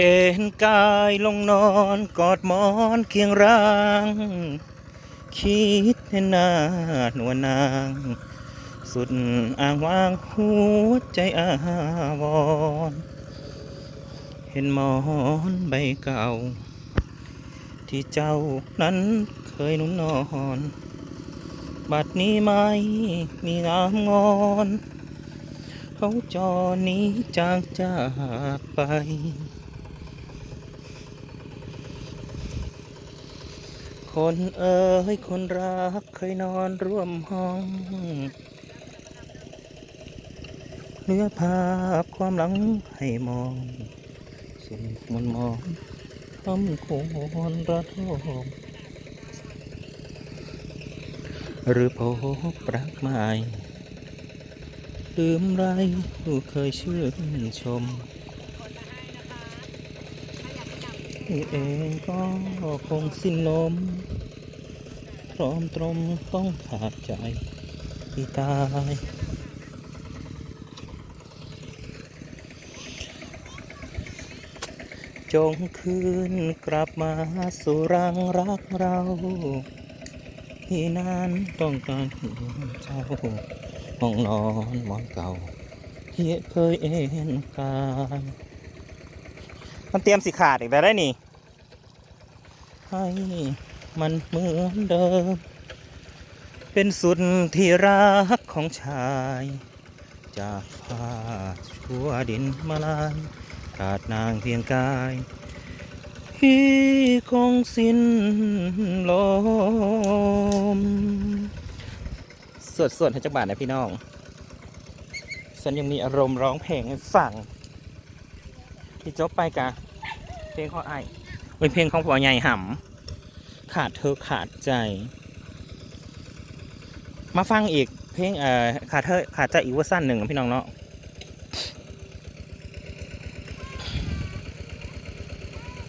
เอ็นกายลงนอนกอดหมอนเคียงร่าง คิดเห็นหน้าหนวลนาง สุดอ่างวางหัวใจอาวร เห็นหมอนใบเก่า ที่เจ้านั้นเคยนุ่นนอน บัดนี้ไม่มีงามงอนเขาจอนี้จางจากไป คนเอ๋ยคนรักเคยนอนร่วมห้อง เนื้อภาพความหลังให้มองสิ่งมันมองทำควรระทมหรือพบรักใหม่ลืมไรผู้เคยชื่นชม นี่ เองก็คงสิ้นลม พร้อมตรมต้องขาดใจที่ตาย จงคืนกลับมาสู่รังรักเรา ที่นั้นต้องการเห็นเจ้าห้องนอนหมอนเก่าที่เคยเอ็นกาย มันเตรียมสิขาดอีกแล้วได้นี่ ให้มันเหมือนเดิม เป็นสุดที่รักของชาย จากฟ้าชั่วดินมาลายขาดนางเพียงกายที่คงสิ้นลมสวดสวดให้จักบาทนะพี่น้อง ฉันยังมีอารมณ์ร้องเพลงให้ฟัง ที่จบไปกะเพลงของไอ้ายเป็นเพลงของผัวใหญ่หำขาดเธอขาดใจ มาฟังอีกเพลงเอ่อขาดเธอขาดใจอีกเวอร์ชันหนึ่งพี่น้องเนาะ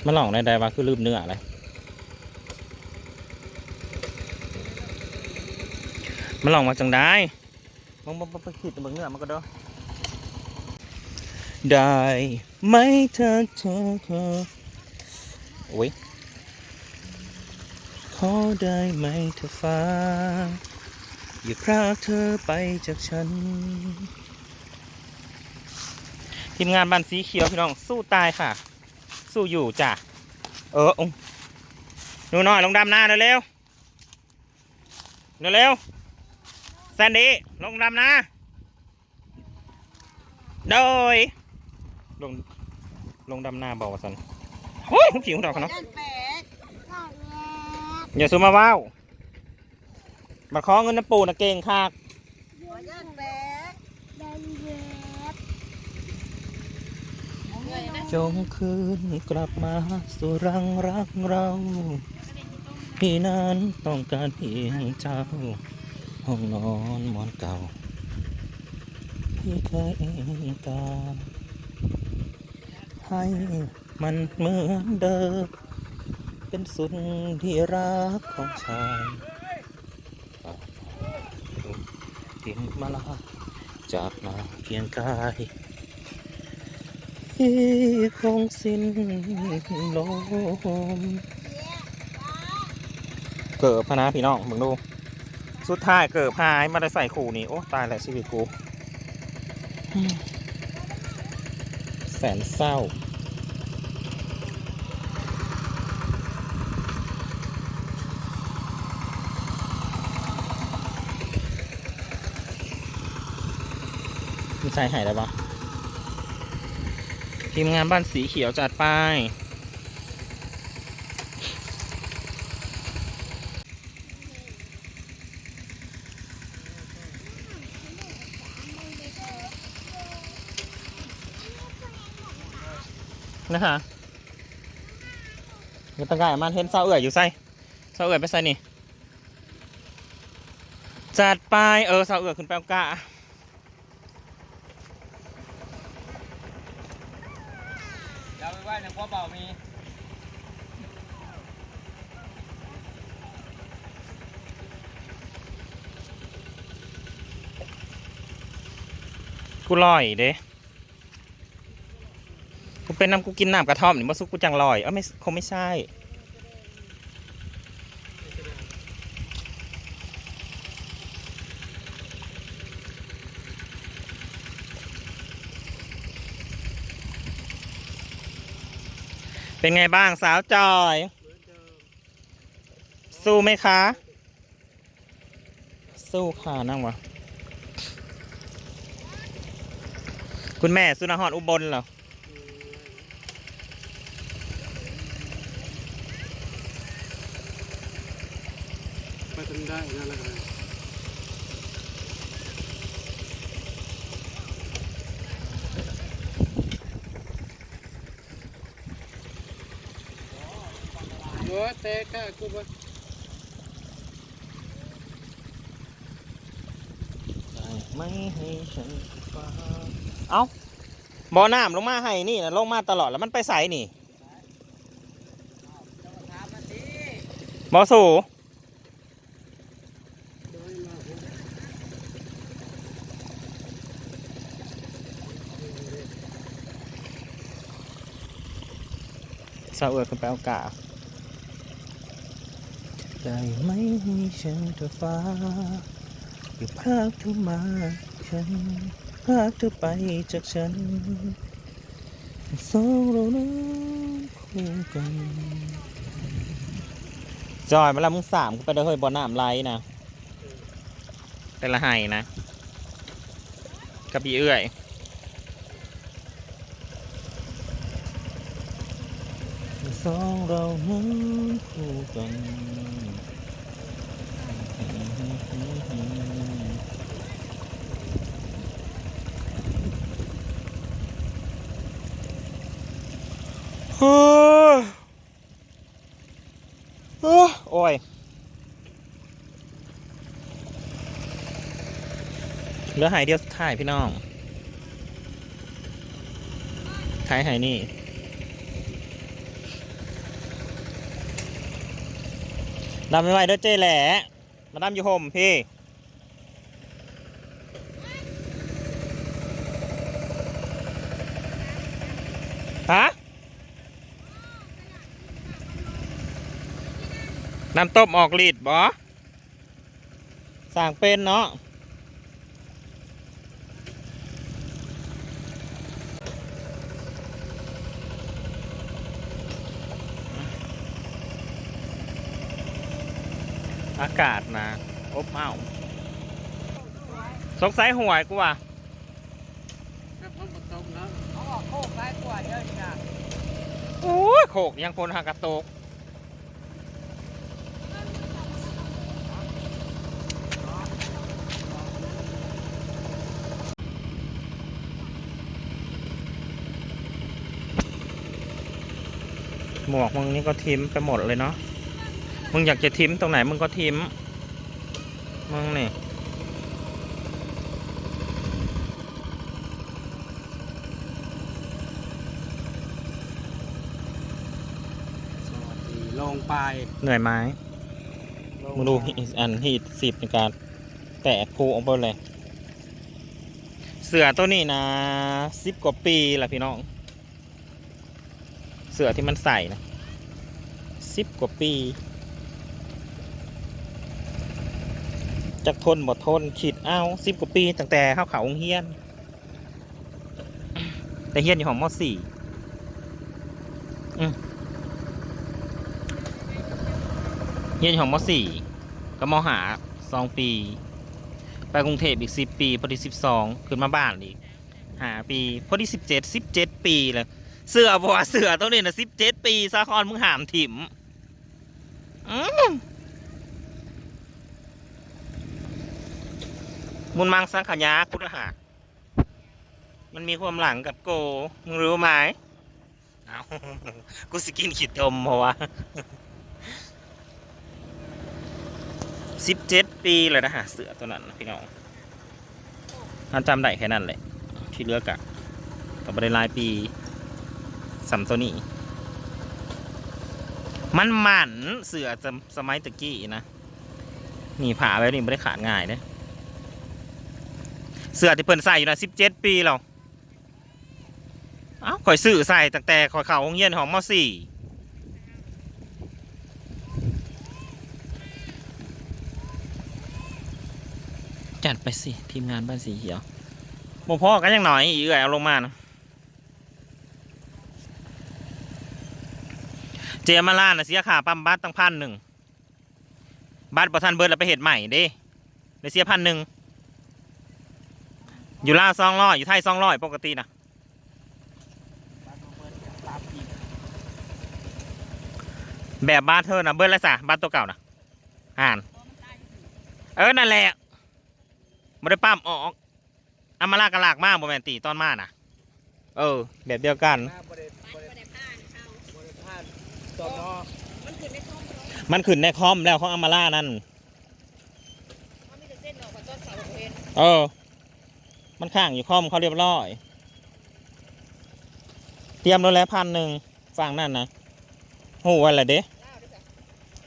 มาลองได้ใดว่าคือลืมเนื้ออะไรมาลองมาจังได้มึงมึงมึงคิดมึงเนื้อมันก็เด้อ ได้ไหมเธอเธอเธอโอ้ยขอได้ไหมเธอฟ้า อย่าพรากเธอไปจากฉัน ทีมงานบ้านสีเขียวพี่น้องสู้ตายค่ะ สู้อยู่จ้ะ เออองหนูน้อยลงดำหน้าเร็วเร็วเร็วแซนดี้ลงดำหน้าโดย ลงลงดำหน้าบอกว่าสันโอ้ยผิวของเราเขาเนาะด้านแปดอย่าซูมาว้าวมาขอเงินน้ำปูนะเก่งค่ะหัวด้านแปดจงคืนกลับมาสู่รังรักเราพี่นั้นต้องการเพียงเจ้า ห้องนอนหมอนเก่าที่เคยเองกา ให้มันเหมือนเดิม เป็นสุดที่รักของชายทิ้งมาลาจากนาเพียงกายที่คงสิ้นลมเกิดพนะพี่น้องมึงดู สุดท้ายเกิดพายมาได้ใส่ขู่นี่ โอ้ ตายแหล้วชีวิตกู แสนเศร้า มีชายหายแล้วปะทีมงานบ้านสีเขียวจัดไป นะคะเดี๋ยวตะกายมันเห็นเสาเอื่อยอยู่ไส้เสาเอื่อยไปใส่นี่ จัดไปเออเสาเอื่อยขึ้นไปเอากะอย่าไปไหว้ในกระเป๋ามีกูลอยเด้ กูเป็นน้ำกูกินน้ำกระท่อมนี่มาซุกกูจังลอยเอ้าไม่คงไม่ใช่เป็นไงบ้างสาวจอย สู้ไหมคะ สู้ค่ะนั่งวะ คุณแม่สุนหรอุบลเหรอ ไปทำได้นั่นแหละครับโอ้เตะก้ากูบ่ไม่ให้ฉันฟังเอาบ่อน้ำลงมาให้นี่นะลงมาตลอดแล้วมันไปใสนี่บ่อสู สาวเอือขึ้นไปเอากาได้ไหมให้ฉันเธอฟ้าอย่าพากเธอมาฉันพากเธอไปจากฉันสองเรานั้นคู่กันจอยมาแล้วมึงสามกูไปเด้อเฮ้ยบอน้ำไหลนะแต่ละไห้นะกระบี่เอื้อย สองเรานั้นคู่กันโอ้ยโอ้ยโอ้ยเหลือหายเดียวสุดท้ายพี่น้องท้ายหายนี่ ดำไม่ไหวเด้อเจ๊แหละมาดำอยู่ห่มพี่ฮะน้ำต้มออกลีดบอสั่งเป็นเนาะ อากาศนะอบอ้าวสงสัยหวยกูว่ะครับผมบ่ตกนะเขาออกโคกร้ายกว่าเดียวนี่นะโอ้ยโขกยังคนหากระโตกหมวกมึงนี่ก็ทิมไปหมดเลยเนาะ มึงอยากจะทิมตรงไหนมึงก็ทิมมึงนี่ สวัสดีลงไปเหนื่อยไหมมึงดูอันฮีทสิบในการ แตะคูออกไปเลย เสือตัวนี้นะสิบกว่าปีละพี่น้อง เสือที่มันใส่นะสิบกว่าปี จากทนบ่ทนขีดเอาสิบกว่าปีตั้งแต่เข้าเขาองเฮียน แต่เฮียนอยู่ของมอสี่เฮียนอยู่ของมอสี่ก็มหาสองปี ไปกรุงเทพอีกสิบปีพอดีสิบสองขึ้นมาบ้านอีกหาปีพอดีสิบเจ็ดสิบเจ็ดปีเลยเสือบัวาเสือตัวนี้นะสิบเจ็ดปีสาคอนมึงหามถิ่มอืม มุนมังสังขยาพุทธหามันมีความหลังกับโก มึงรู้ไหมเอากูสกินขีดดมเพราะว่าสิบเจ็ดปีเลยนะฮะเสือตัวนั้นพี่น้องอันจำได้แค่นั้นแหละที่เลือกอะก็ไม่ได้หลายปีสำตัวนี้ มันหมันเสือสมัยตะกี้นะ นี่ผ่าไว้นี่ไม่ได้ขาดง่ายเด้อ เสือที่เพิ่นใส่อยู่นะสิบเจ็ดปีแล้วอ้าวข่อยซื้อใส่ตั้งแต่ข่อยเข้าโรงเรียนของมสี่จัดไปสิ ทีมงานบ้านสีเขียวโมพ่อก็ยังหน่อยอีกเอื่อยเอาลงมานะเจมาล่านะเสียค่าปั๊มบัตรตั้งพันหนึ่งบัตรประทันเบิร์ดแล้วไปเห็ดใหม่เด้ได้เสียพันหนึ่ง อยู่ล่าวซองร้อยอยู่ไทยซองร้อยปกตินะแบบบ้านเธอนะเบิร์ดแล้วสะบ้านตัวเก่านะอ่าน เออนั่นแหละไม่ได้ปั้มออกอามาลากระลากมากบแมนตีตอนมาน่ะ เออ แบบเดียวกันหน้าบริบริบริพาดตอนนอมันขึ้นไม่คล่องเนาะมันขึ้นในคอมแล้วของอามาล่านั่นมันมีแต่เส้นออ มันข้างอยู่คอมเขาเรียบร้อย เตรียมรถแล้วพันหนึ่งฟังนั่นนะโหวันละเด้ล่าวด้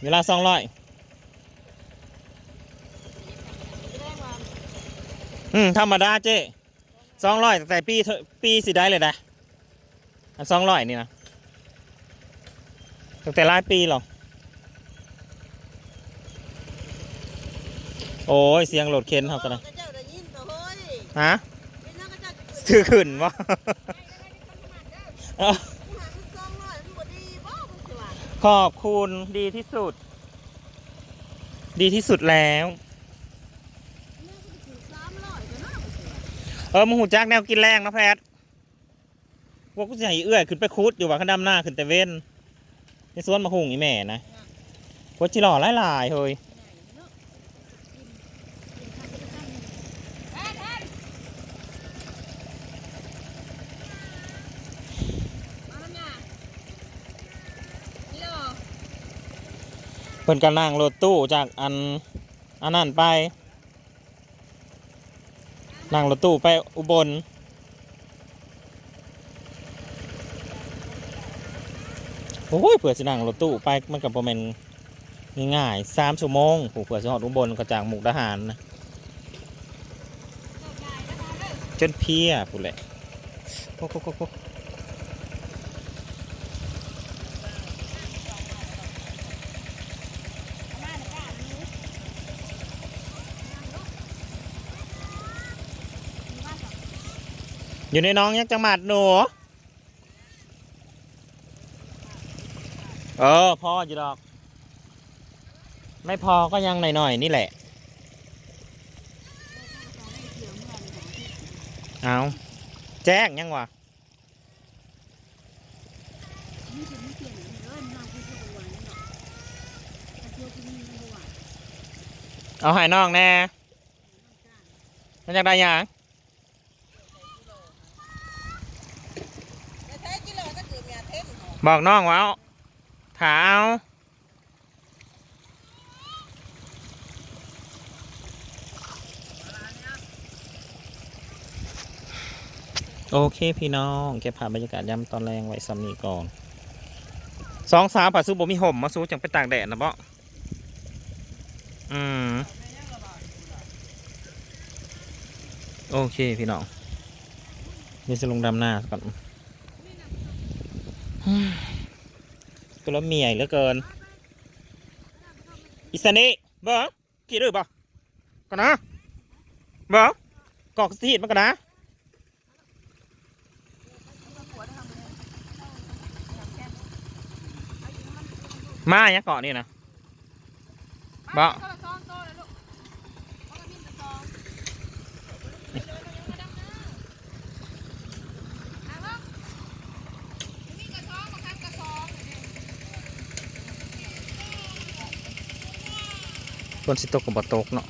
เวลาสองร้อยอืมธรรมดาเจ้สองร้อยแต่ปีปีสิได้เลยนะอันสองร้อยนี่นะตั้งแต่หลายปีหรอกโอ้ยเสียงโหลดเค้นเขากันนะ ฮ้ยฮะเป็นนักกระจัดซื้อขึ้นวะกูหามึงซองร้อยมึงบ่ดีบ่มึงสิว่าขอบคุณดีที่สุด ดีที่สุดแล้วแม่กูถึงสามร้อยก็น่าบ่สิว่าเออมึงหูจักแนวกินแรงนะแพทว่ากูจะให้เอื้อยขึ้นไปคุดอยู่ว่าขันดำหน้าขึ้นแต่เว้นในสวนมะฮุงอีแม่นะว่าจิหล่อหลายๆเฮ้ย มาแล้วเนี่ยนี่เหรอ เพิ่นก็นั่งรถตู้จากอันอันนั้นไปนั่งรถตู้ไปอุบลโอ้ยเผื่อสินั่งรถตู้ไปมันกับประมาณง่ายๆสามชั่วโมงผู้เผื่อสิหอดอุบลก็จากมุกดาหารนะจนเพียผู้แหละโอ้โหโอ้ อยู่ในน้องยักษ์จังหมัดหนูเออพออยู่ดอก ไม่พอก็ยังหน่อยๆนี่แหละ เอาแจ้งยังวะเอาหายน้องแน่มันอยากได้ยัง แต่แท้กิโลก็คือเมียเท่นเหรอ บอกน้องว่าเอาถาเอาโอเคพี่น้องเก็บภาพบรรยากาศยามตอนแรงไว้ซ้ำนี้ก่อนสองสาวผัดซูบ่มีห่มมาซูจังไปตากแดดนะเปาะอืมโอเคพี่น้องเดี๋ยวจะลงดำหน้าก่อน ตัวละเมียเหลือเกินอิสานิเบิร์กี่รื้อบ่กันนะเบิร์กอกสีดมากันนะมาเนี่ยเกาะนี่นะบ่ ก็ละซองโตเลยลูกเอากระมิ้นกระซองเดี๋ยวๆๆยังไม่ดำนะเอาลูกกระมิ้นกระซองมาครับกระซอง คนสิตกกับบ่ตกเนาะ